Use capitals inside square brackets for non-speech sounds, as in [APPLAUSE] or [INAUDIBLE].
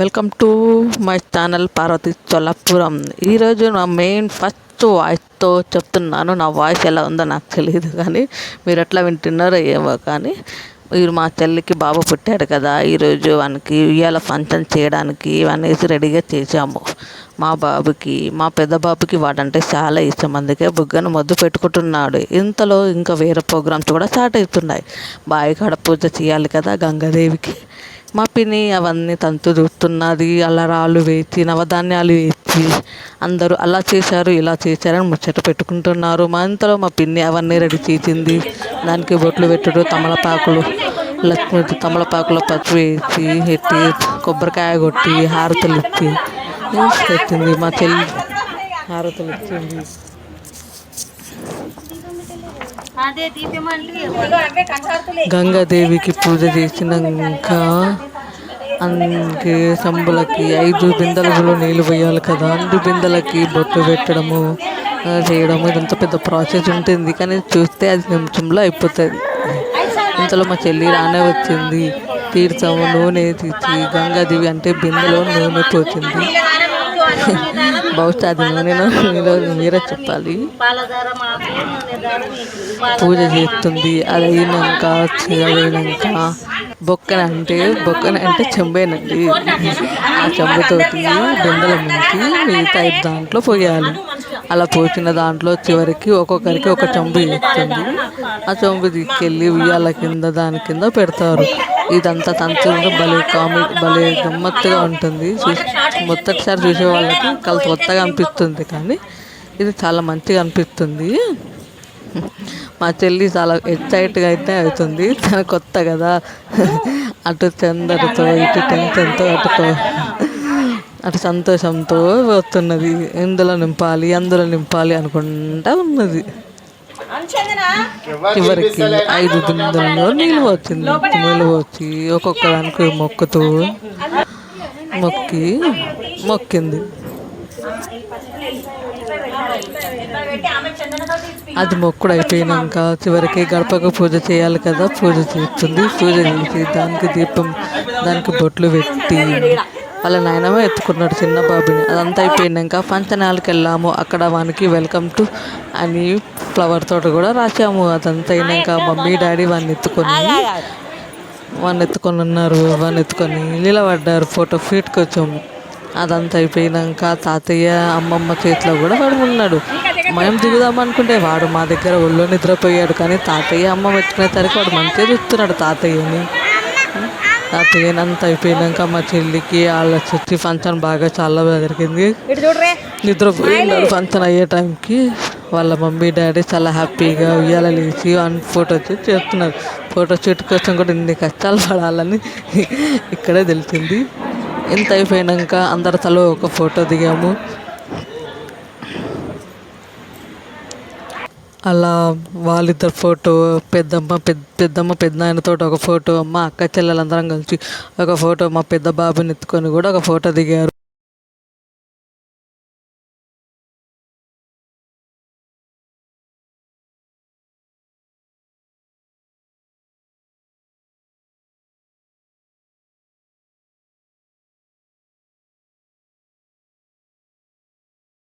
Welcome to my channel Parvathi Chollapuram ఈరోజు నా main first వాయిస్తో చెప్తున్నాను. నా వాయిస్ ఎలా ఉందో నాకు తెలియదు కానీ మీరు ఎట్లా వింటున్నారో ఏమో కానీ మీరు మా చెల్లికి బాబు పుట్టాడు కదా ఈరోజు వానికి ఉయ్యాల ఫంక్షన్ చేయడానికి ఇవన్నీ రెడీగా చేసాము మా బాబుకి మా పెద్ద బాబుకి వాడంటే చాలా ఇష్టం. అందుకే బుగ్గను మొద్దు పెట్టుకుంటున్నాడు. ఇంతలో ఇంకా వేరే ప్రోగ్రామ్స్ కూడా స్టార్ట్ అవుతున్నాయి. బావి కాడ పూజ చేయాలి కదా గంగాదేవికి. మా పిన్ని అవన్నీ తంతు చూస్తున్నది అలా రాళ్ళు వేసి నవధాన్యాలు వేసి అందరూ అలా చేశారు ఇలా చేశారని ముచ్చట పెట్టుకుంటున్నారు. మా ఇంతలో మా పిన్ని అవన్నీ రెడీ చేసింది. దానికి బొట్లు పెట్టుడు తమలపాకులు లక్ష్మి తమలపాకులో పచ్చి వేసి ఎట్టి కొబ్బరికాయ కొట్టి హారతలు ఇచ్చి పెట్టింది మా చెల్లి. హారతలు ఇచ్చింది. గంగాదేవికి పూజ చేసినాక అందుకే సంబులకి ఐదు బిందెలలో నీళ్ళు పోయాలి కదా. అన్ని బిందెలకి బొట్టు పెట్టడము చేయడము ఇదంతా పెద్ద ప్రాసెస్ ఉంటుంది. కానీ చూస్తే అది నిమిషంలో అయిపోతుంది. ఇంతలో మా చెల్లి రానే వచ్చింది. తీర్థము నూనె తీసి గంగాదేవి అంటే బిందెలో నూనె పోతుంది బహుశా అది నూనెలో మీలో మీరే చెప్పాలి. పూజ చేస్తుంది అది అయినాక అది బొక్కన అంటే బొక్కన అంటే చెంబేనండి. ఆ చెంబుతోటి బెండల ముంచి మిగతా ఐదు దాంట్లో పోయాలి. అలా పోసిన దాంట్లో చివరికి ఒక్కొక్కరికి ఒక చెంబు ఇస్తుంది ఆ చెంబు తీసుకెళ్ళి ఉయ్యాల కింద దాని కింద పెడతారు. ఇదంతా తంతుగా భలే కామెడీ భలే గమ్మత్తుగా ఉంటుంది. మొదటిసారి చూసే వాళ్ళకి కల కొత్తగా అనిపిస్తుంది కానీ ఇది చాలా మంచిగా అనిపిస్తుంది. మా చెల్లి చాలా ఎక్సైట్గా అయితే అవుతుంది. తన కొత్త కదా. అటు చందరితో ఇటు టెన్షన్తో అటు అటు సంతోషంతో వస్తున్నది ఇందులో నింపాలి అందులో నింపాలి అనుకుంటా ఉన్నది. చివరికి ఐదు బిందెల్లో నీళ్ళు వచ్చింది. నీళ్ళు వచ్చి ఒక్కొక్క దానికి మొక్కుతూ మొక్కి మొక్కింది. అది మొక్కుడు అయిపోయినాక చివరికి గడపకు పూజ చేయాలి కదా పూజ చేస్తుంది. పూజ చేసి దానికి దీపం దానికి బొట్లు పెట్టి వాళ్ళ నాయనమే ఎత్తుకున్నాడు చిన్న బాబుని. అదంతా అయిపోయినాక ఫంక్షన్ హాల్కి వెళ్ళాము అక్కడ వానికి వెల్కమ్ టు అని ఫ్లవర్ తోట కూడా రాసాము అదంతా అయినాక మమ్మీ డాడీ వాడిని ఎత్తుకొని వాడిని ఎత్తుకొని ఉన్నారు. వాడిని ఎత్తుకొని నిలబడ్డారు. ఫోటో ఫీట్కి వచ్చాము. అదంతా అయిపోయినాక తాతయ్య అమ్మమ్మ చేతిలో కూడా వాడు ఉన్నాడు. మేము దిగుదాం అనుకుంటే వాడు మా దగ్గర ఒళ్ళో నిద్రపోయాడు. కానీ తాతయ్య అమ్మ పెట్టుకునేసరికి వాడు మంచిగా చూస్తున్నాడు తాతయ్యని. తాతయ్యని అంతా అయిపోయినాక మా చెల్లికి వాళ్ళ చర్చి ఫంక్షన్ బాగా చాలా చూడరే. నిద్రపోయినాడు ఫంక్షన్ అయ్యే టైంకి వాళ్ళ మమ్మీ డాడీ చాలా హ్యాపీగా ఉయ్యాల లేచి వన్ ఫోటో షూట్ చేస్తున్నారు. ఫోటో షూట్ కోసం కూడా ఇన్ని కష్టాలు పడాలని [LAUGHS] ఇక్కడే తెలిసింది. ఇంత అయిపోయినాక అందరి తలో ఒక ఫోటో దిగాము. అలా వాళ్ళిద్దరు ఫోటో పెద్దమ్మ పెద్ద పెద్దమ్మ పెద్దనాయనతో ఒక ఫోటో మా అక్క చెల్లెలందరం కలిసి ఒక ఫోటో మా పెద్ద బాబుని ఎత్తుకొని కూడా ఒక ఫోటో దిగారు.